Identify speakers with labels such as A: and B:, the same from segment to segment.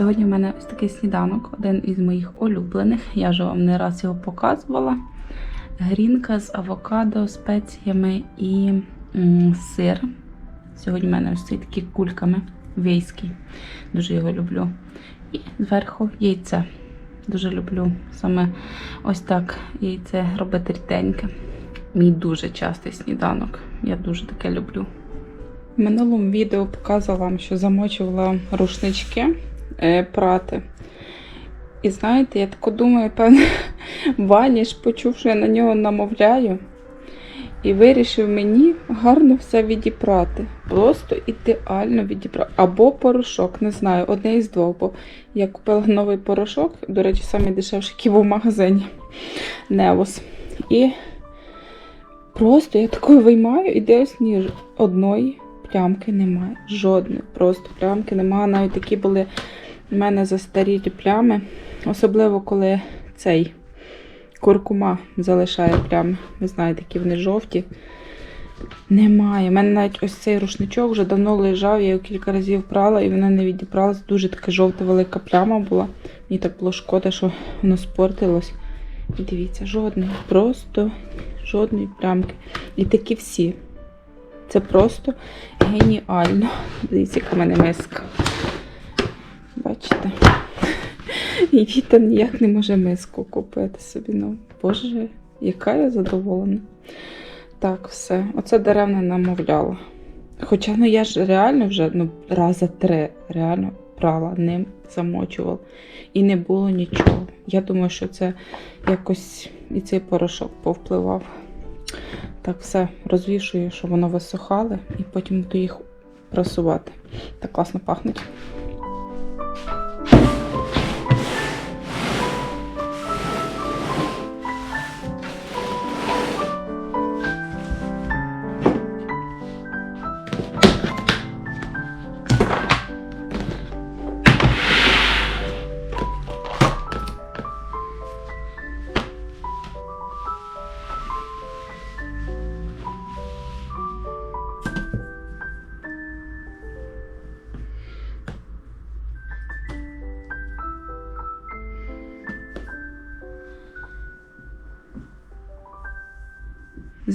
A: Сьогодні в мене ось такий сніданок, один із моїх улюблених. Я вже вам не раз його показувала. Грінка з авокадо, спеціями і м, сир. Сьогодні в мене ось цей такі кульками вейський. Дуже його люблю. І зверху яйце. Дуже люблю саме ось так яйце робити ріденьке. Мій дуже частий сніданок. Я дуже таке люблю. В минулому відео показувала вам, що замочувала рушнички прати. І знаєте, я тако думаю, певне, Ваніш почув, що я на нього намовляю. І вирішив мені гарно все відіпрати. Просто ідеально відіпрати. Або порошок, не знаю, одне із двох. Бо я купила новий порошок, до речі, самий дешевший, який був в магазині Невос. І просто я такою виймаю і дивлюсь, ні одної плямки немає. Жодної. Просто плямки немає. Навіть такі були в мене застарілі плями. Особливо, коли цей куркума залишає плями. Ви знаєте, які вони жовті. Немає. У мене навіть ось цей рушничок вже давно лежав, я його кілька разів прала і вона не відібралась. Дуже така жовта велика пляма була. Мені так було шкода, що воно спортилось. І дивіться, жодної, просто жодної плямки. І такі всі. Це просто геніально. Дивіться, яка в мене миска. Бачите? І Віта ніяк не може миску купити собі. Ну, Боже, яка я задоволена. Так, все. Оце деревне намовляла. Хоча ну я ж реально вже ну, рази три реально прала ним, замочувала. І не було нічого. Я думаю, що це якось і цей порошок повпливав. Так, все, розвішую, щоб воно висохало, і потім буду їх просувати. Так класно пахнуть.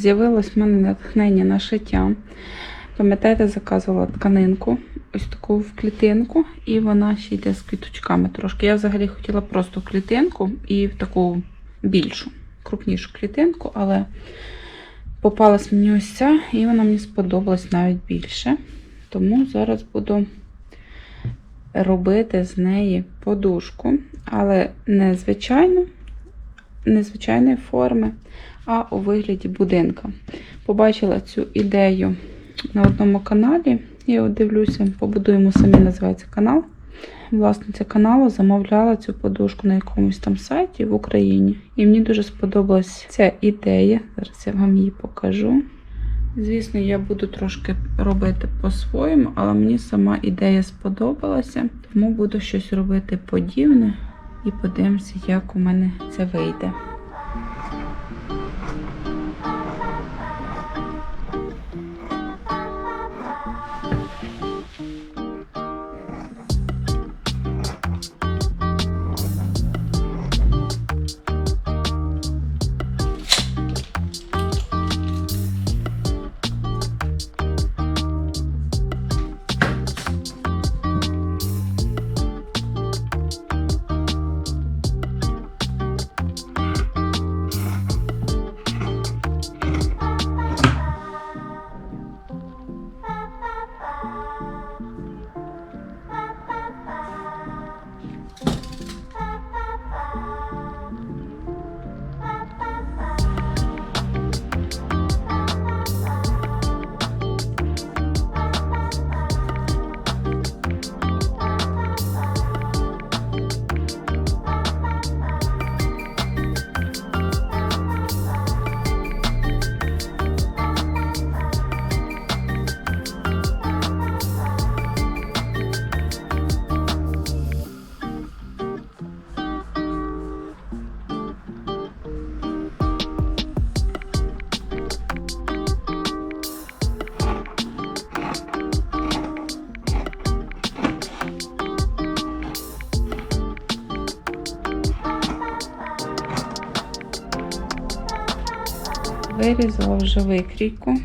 A: З'явилось в мене натхнення на шиття. Пам'ятаєте, заказувала тканинку, ось таку в клітинку, і вона ще йде з квіточками трошки. Я взагалі хотіла просто клітинку і в таку більшу, крупнішу клітинку, але попалась мені ось ця, і вона мені сподобалась навіть більше. Тому зараз буду робити з неї подушку, але не звичайну, незвичайної форми, а у вигляді будинка. Побачила цю ідею на одному каналі. Я його дивлюся, побудуємо самі називається канал. Власниця каналу замовляла цю подушку на якомусь там сайті в Україні. І мені дуже сподобалась ця ідея. Зараз я вам її покажу. Звісно, я буду трошки робити по-своєму, але мені сама ідея сподобалася, тому буду щось робити подібне і подивимося, як у мене це вийде. Вирізала вже викрійку.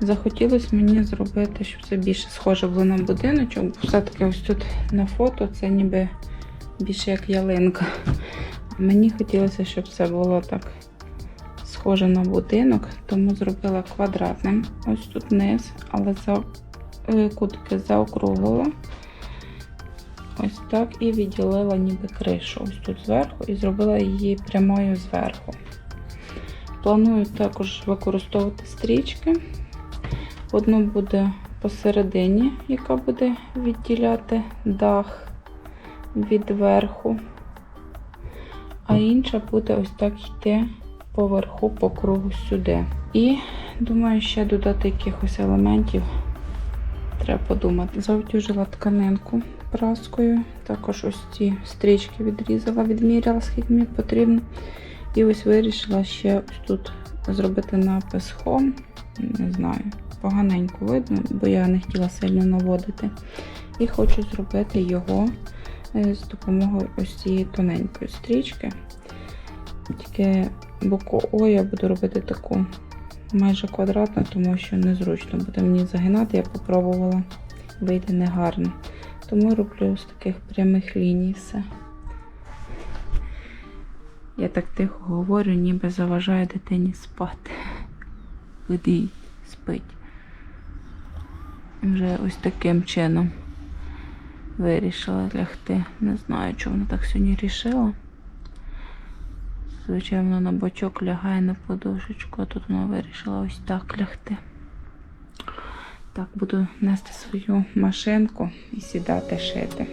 A: Захотілося мені зробити, щоб це більше схоже було на будиночок. Все-таки ось тут на фото це ніби більше як ялинка. Мені хотілося, щоб це було так схоже на будинок, тому зробила квадратним. Ось тут низ, але за е, кутки заокруглила. Ось так і відділила ніби кришу ось тут зверху і зробила її прямою зверху. Планую також використовувати стрічки. Одну буде посередині, яка буде відділяти дах від верху, а інша буде ось так йти поверху по кругу сюди. І думаю, ще додати якихось елементів. Треба подумати. Завтюжила тканинку праскою. Також ось ці стрічки відрізала, відміряла, скільки мені потрібно. І ось вирішила ще тут зробити напис Home. Не знаю, поганенько видно, бо я не хотіла сильно наводити. І хочу зробити його е, з допомогою ось цієї тоненької стрічки. Тільки боковою я буду робити таку майже квадратну, тому що незручно буде мені загинати, я попробувала, вийде негарно. Тому роблю з таких прямих ліній все. Я так тихо говорю, ніби заважаю дитині спати. Ведіть, спить. Вже ось таким чином вирішила лягти. Не знаю, чого вона так сьогодні рішила. Звичайно, на бочок лягає на подушечку, а тут вона вирішила ось так лягти. Так, буду нести свою машинку і сідати шити.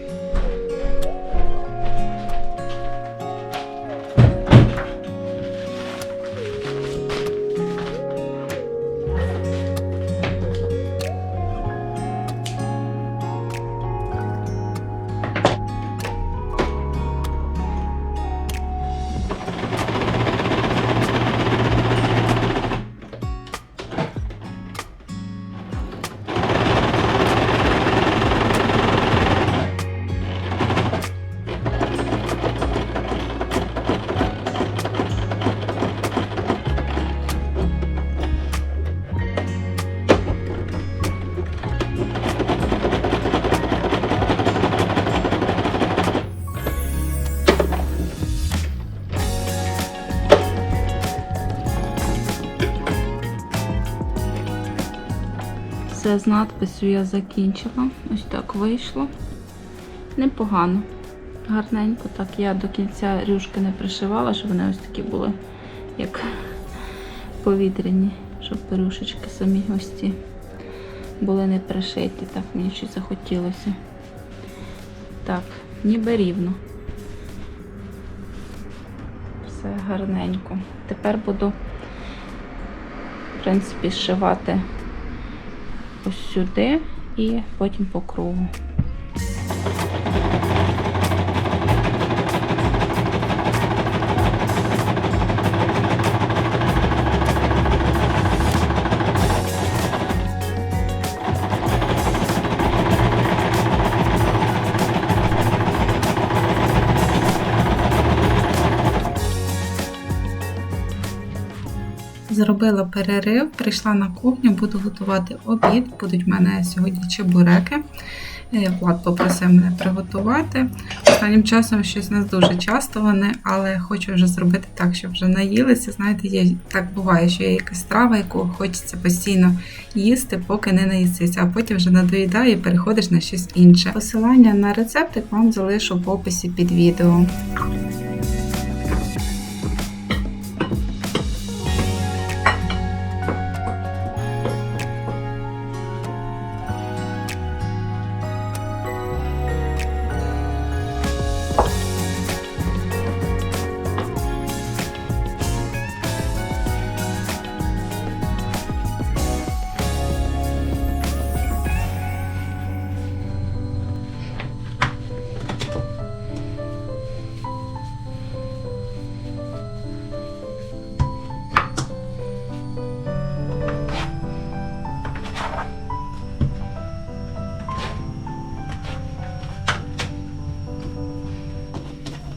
A: З надписю я закінчила. Ось так вийшло. Непогано. Гарненько. Так, я до кінця рюшки не пришивала, щоб вони ось такі були, як повітряні, щоб рюшечки самі ці були не пришиті. Так, мені щось захотілося. Так, ніби рівно. Все гарненько. Тепер буду, в принципі, зшивати ось сюди і потім по кругу. Зробила перерив, прийшла на кухню, буду готувати обід. Будуть в мене сьогодні чебуреки. Е, Влад попросив мене приготувати. Останнім часом щось не дуже часто вони, але хочу вже зробити так, щоб вже наїлися. Знаєте, є, так буває, що є якась страва, яку хочеться постійно їсти, поки не наїсися, а потім вже надоїдає і переходиш на щось інше. Посилання на рецептик вам залишу в описі під відео.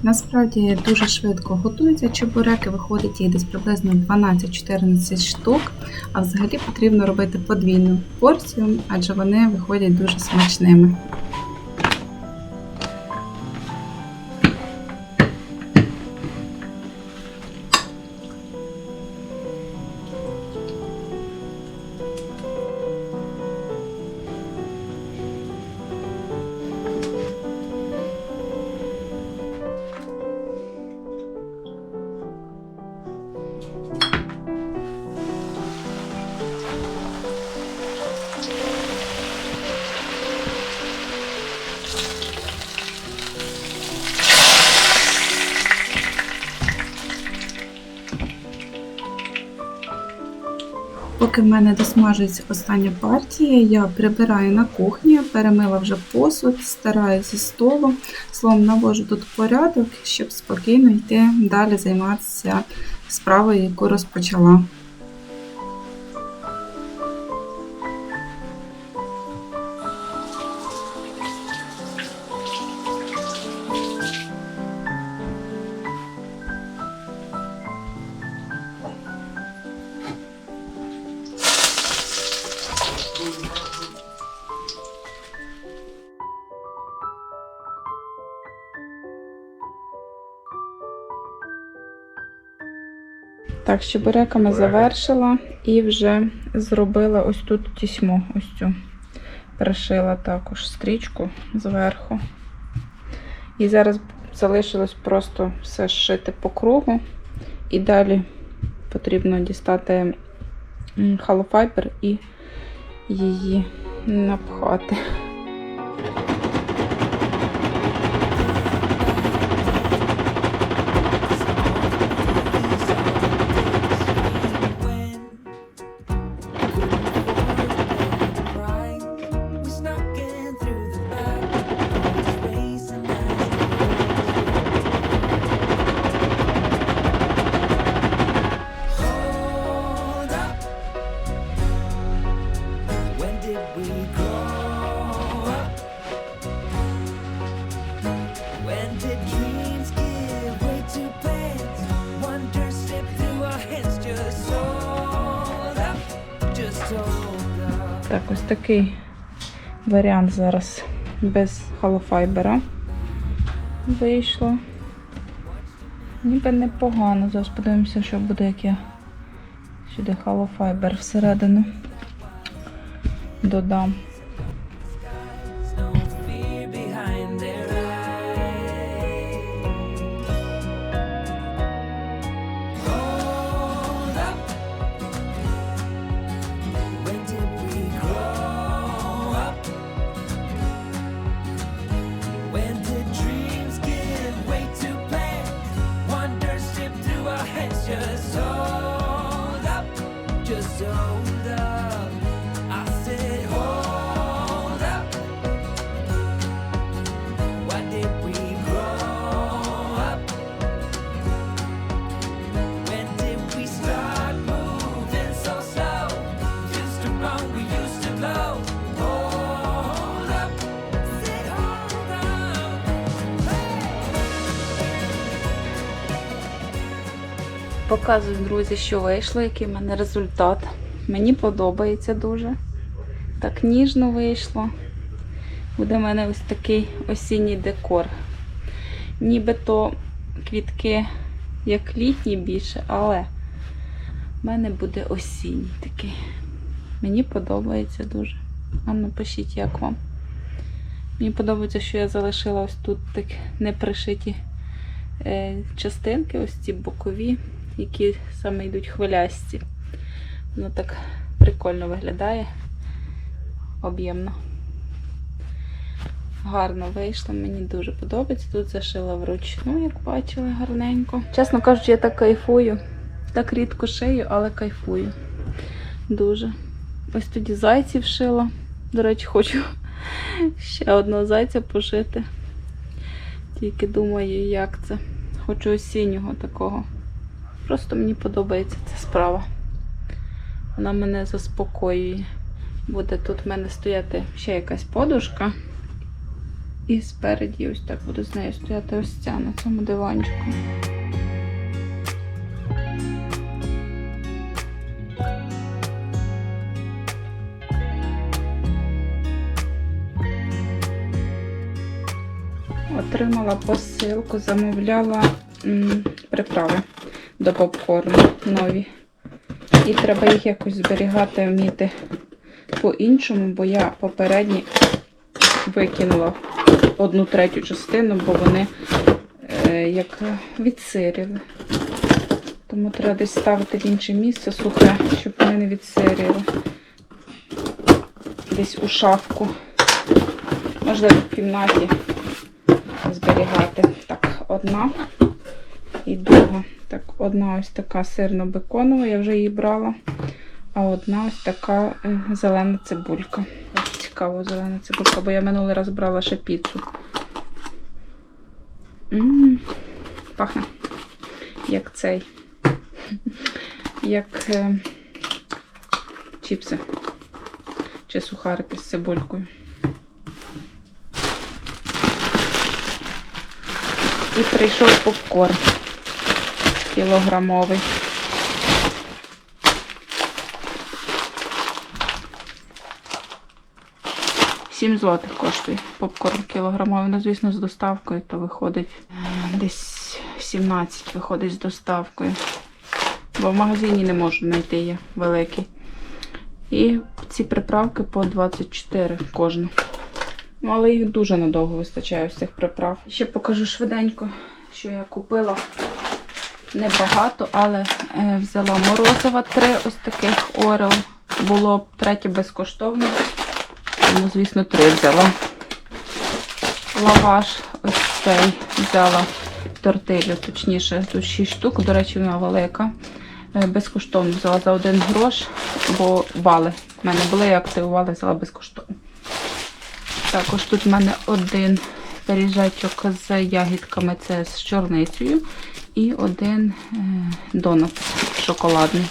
A: Насправді дуже швидко готуються чебуреки, виходить їх десь приблизно 12-14 штук. А взагалі потрібно робити подвійну порцію, адже вони виходять дуже смачними. Поки в мене досмажується остання партія, я прибираю на кухні, перемила вже посуд, стараю зі столу. Словом, навожу тут порядок, щоб спокійно йти далі займатися справою, яку розпочала. Так, з чебуреками завершила і вже зробила ось тут тісьму, ось цю. Пришила також стрічку зверху. І зараз залишилось просто все зшити по кругу. І далі потрібно дістати халофайбер і її напхати. Такий варіант зараз без холофайбера вийшло. Ніби непогано. Зараз подивимося, що буде, як я сюди холофайбер всередину додам. Показую, друзі, що вийшло, який в мене результат. Мені подобається дуже. Так ніжно вийшло. Буде в мене ось такий осінній декор. Нібито квітки як літні більше, але в мене буде осінній такий. Мені подобається дуже. А ну пишіть, як вам. Мені подобається, що я залишила ось тут так непришиті е, частинки, ось ці бокові, які саме йдуть хвилясті. Воно так прикольно виглядає, об'ємно. Гарно вийшло, мені дуже подобається. Тут зашила вручну, як бачили, гарненько. Чесно кажучи, я так кайфую. Так рідко шию, але кайфую. Дуже. Ось тоді зайців шила. До речі, хочу ще одного зайця пошити. Тільки думаю, як це. Хочу осіннього такого. Просто мені подобається ця справа. Вона мене заспокоює. Буде тут в мене стояти ще якась подушка. І спереді ось так буду з нею стояти ось ця на цьому диванчику. Отримала посилку, замовляла м, приправи до попкорну нові. І треба їх якось зберігати, вміти по-іншому, бо я попередні викинула одну третю частину, бо вони е, як відсиріли. Тому треба десь ставити в інше місце сухе, щоб вони не відсиріли. Десь у шафку. Можливо, в кімнаті зберігати. Так, одна. Так, одна ось така сирно-беконова, я вже її брала. А одна ось така е, зелена цибулька. Ось цікаво, зелена цибулька, бо я минулий раз брала ще піцу. М, Пахне. Як цей. Як е, чіпси. Чи сухарики з цибулькою. І прийшов попкорн кілограмовий. Сім злотих коштує попкорн кілограмовий. Ну, звісно, з доставкою, то виходить е, десь 17 виходить з доставкою. Бо в магазині не можу знайти є великий. І ці приправки по 24 кожна. Ну, але їх дуже надовго вистачає з цих приправ. Ще покажу швиденько, що я купила. Небагато, але е, взяла морозива три ось таких орел. Було третє безкоштовно. Тому, звісно, три взяла. Лаваш ось цей взяла тортилю, точніше, тут 6 штук. До речі, вона велика. Е, Безкоштовно взяла за один грош, бо бали в мене були, я активувала, взяла безкоштовно. Також тут в мене один пиріжечок з ягідками, це з чорницею. І один е, донат шоколадний.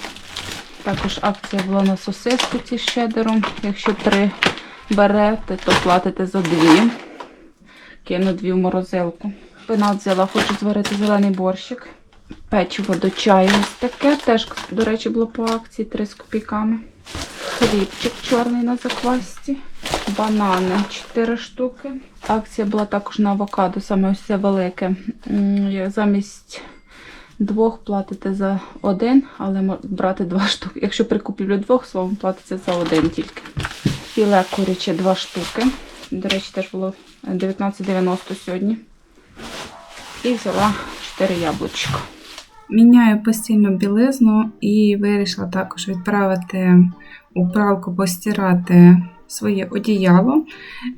A: Також акція була на сосиску ці з чедером. Якщо три берете, то платите за дві. Кину дві в морозилку. Пенат взяла, хочу зварити зелений борщик. Печиво до чаю ось таке. Теж, до речі, було по акції 3 з копійками. Хлібчик чорний на заквасці. Банани 4 штуки. Акція була також на авокадо, саме ось це велике. Замість двох платите за один, але брати два штуки. Якщо при купівлі двох, словом, платиться за один тільки. Філе куряче 2 штуки. До речі, теж було 19,90 сьогодні. І взяла 4 яблучка. Міняю постійно білизну і вирішила також відправити у пралку постирати своє одіяло.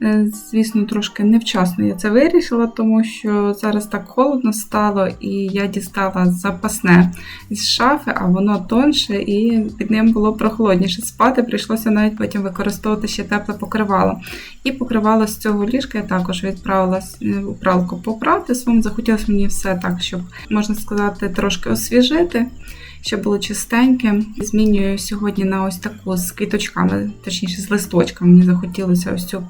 A: Е, Звісно, трошки невчасно я це вирішила, тому що зараз так холодно стало, і я дістала запасне з шафи, а воно тонше, і під ним було прохолодніше спати. Прийшлося навіть потім використовувати ще тепле покривало. І покривало з цього ліжка я також відправила е, у пралку попрати. Захотілося мені все так, щоб можна сказати, трошки освіжити щоб було чистеньке. Змінюю сьогодні на ось таку з квіточками, точніше з листочками. Мені захотілося ось цю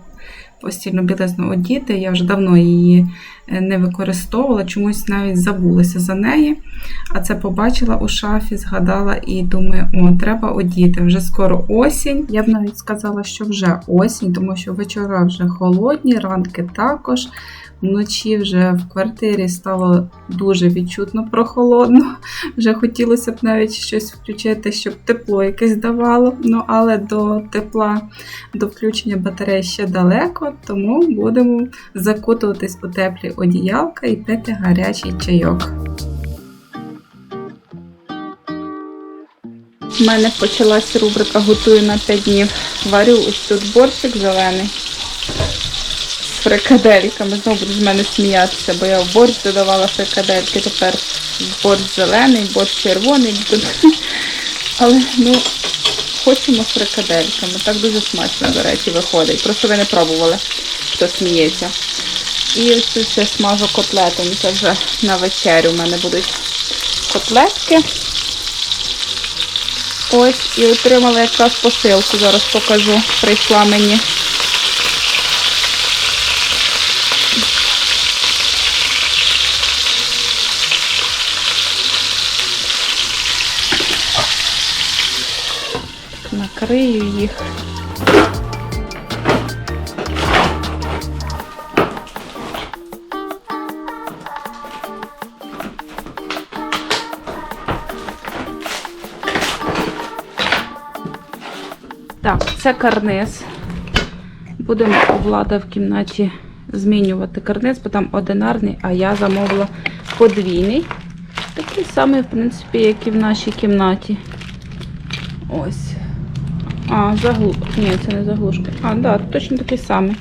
A: постільну білизну одіти. Я вже давно її е, не використовувала, чомусь навіть забулася за неї. А це побачила у шафі, згадала і думаю, о, треба одіти. Вже скоро осінь. Я б навіть сказала, що вже осінь, тому що вечора вже холодні, ранки також. Вночі вже в квартирі стало дуже відчутно прохолодно. Вже хотілося б навіть щось включити, щоб тепло якесь давало. Ну, але до тепла, до включення батареї ще далеко, тому будемо закутуватись у теплі одіялка і пити гарячий чайок. У мене почалась рубрика Готую на 5 днів. Варю ось тут борщик зелений фрикадельками. Знову будуть з мене сміятися, бо я в борщ додавала фрикадельки. Тепер борщ зелений, борщ червоний. Але ну, хочемо фрикадельками. Так дуже смачно, до речі, виходить. Просто ви не пробували, хто сміється. І ось тут ще смажу котлетами. Це вже на вечерю в мене будуть котлетки. Ось і отримала якраз посилку. Зараз покажу. Прийшла мені
B: накрию їх. Так, це карниз. Будемо влада в кімнаті змінювати карниз, бо там одинарний, а я замовила подвійний. Такий самий, в принципі, як і в нашій кімнаті. Ось. А, заглушка. Ні, це не заглушка. А, так, да, точно такий самий.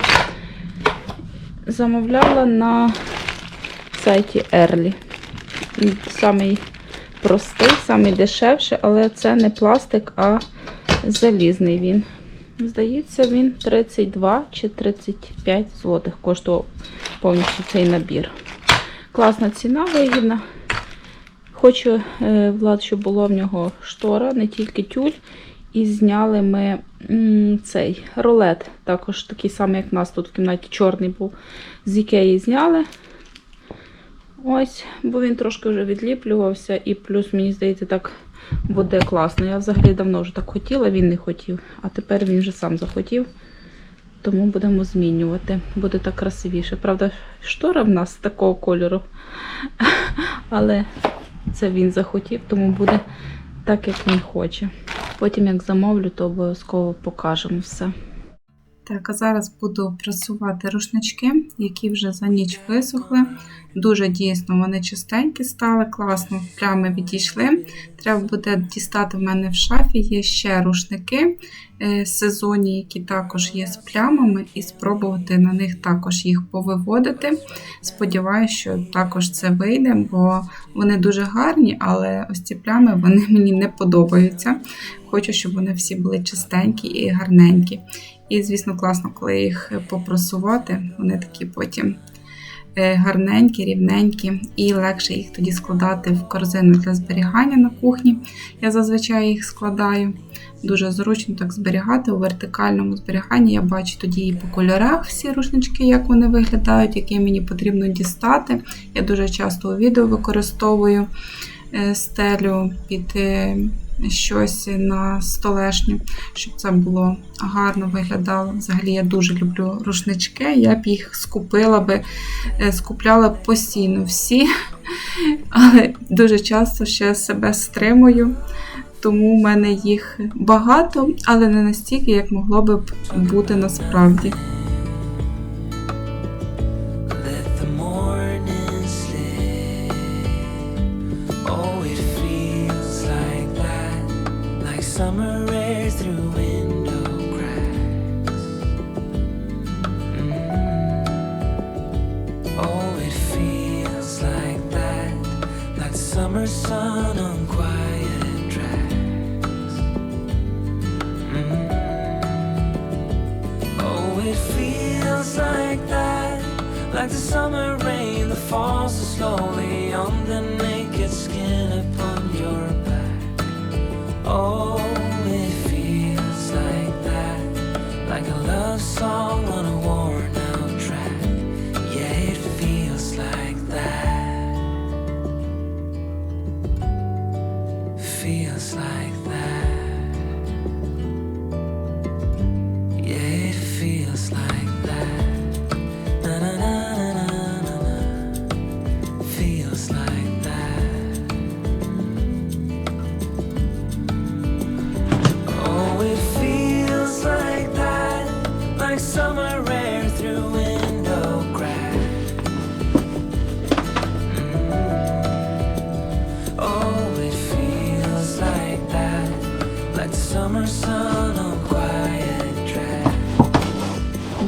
B: Замовляла на сайті. Він Самий простий, самий дешевший, але це не пластик, а залізний він. Здається, він 32 чи 35 злотих коштував повністю цей набір. Класна ціна вигідна. Хочу, е, Влад, щоб була в нього штора, не тільки тюль. І зняли ми цей рулет. Також такий самий, як в нас тут в кімнаті чорний був. З Ікеї зняли. Ось, бо він трошки вже відліплювався, і плюс, мені здається, так буде класно. Я взагалі давно вже так хотіла, він не хотів, а тепер він вже сам захотів. Тому будемо змінювати. Буде так красивіше. Правда, штора в нас такого кольору. Але це він захотів, тому буде так, як він хоче. Потім, як замовлю, то обов'язково покажемо все.
A: Так, а зараз буду прасувати рушнички, які вже за ніч висохли. Дуже дійсно вони чистенькі стали, класно, прямо відійшли. Треба буде дістати в мене в шафі. Є ще рушники е, сезонні, які також є з плямами, і спробувати на них також їх повиводити. Сподіваюся, що також це вийде, бо вони дуже гарні, але ось ці плями вони мені не подобаються. Хочу, щоб вони всі були чистенькі і гарненькі. І, звісно, класно, коли їх попросувати, вони такі потім е, гарненькі, рівненькі, і легше їх тоді складати в корзину для зберігання на кухні. Я зазвичай їх складаю. Дуже зручно так зберігати у вертикальному зберіганні. Я бачу тоді і по кольорах всі рушнички, як вони виглядають, які мені потрібно дістати. Я дуже часто у відео використовую е, стелю під е, щось на столешню, щоб це було гарно виглядало. Взагалі я дуже люблю рушнички. Я б їх скупила би, е, скупляла постійно всі, але дуже часто ще себе стримую. Тому в мене їх багато, але не настільки, як могло би бути насправді.
C: Like the summer rain that falls so slowly on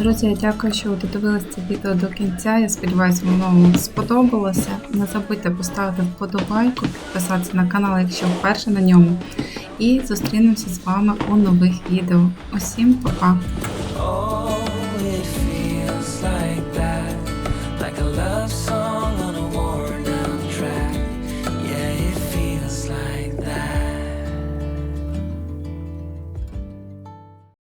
A: Друзі, я дякую, що ви додивилися це відео до кінця. Я сподіваюся, воно вам сподобалося. Не забудьте поставити вподобайку, підписатися на канал, якщо вперше на ньому. І зустрінемося з вами у нових відео. Усім па-па!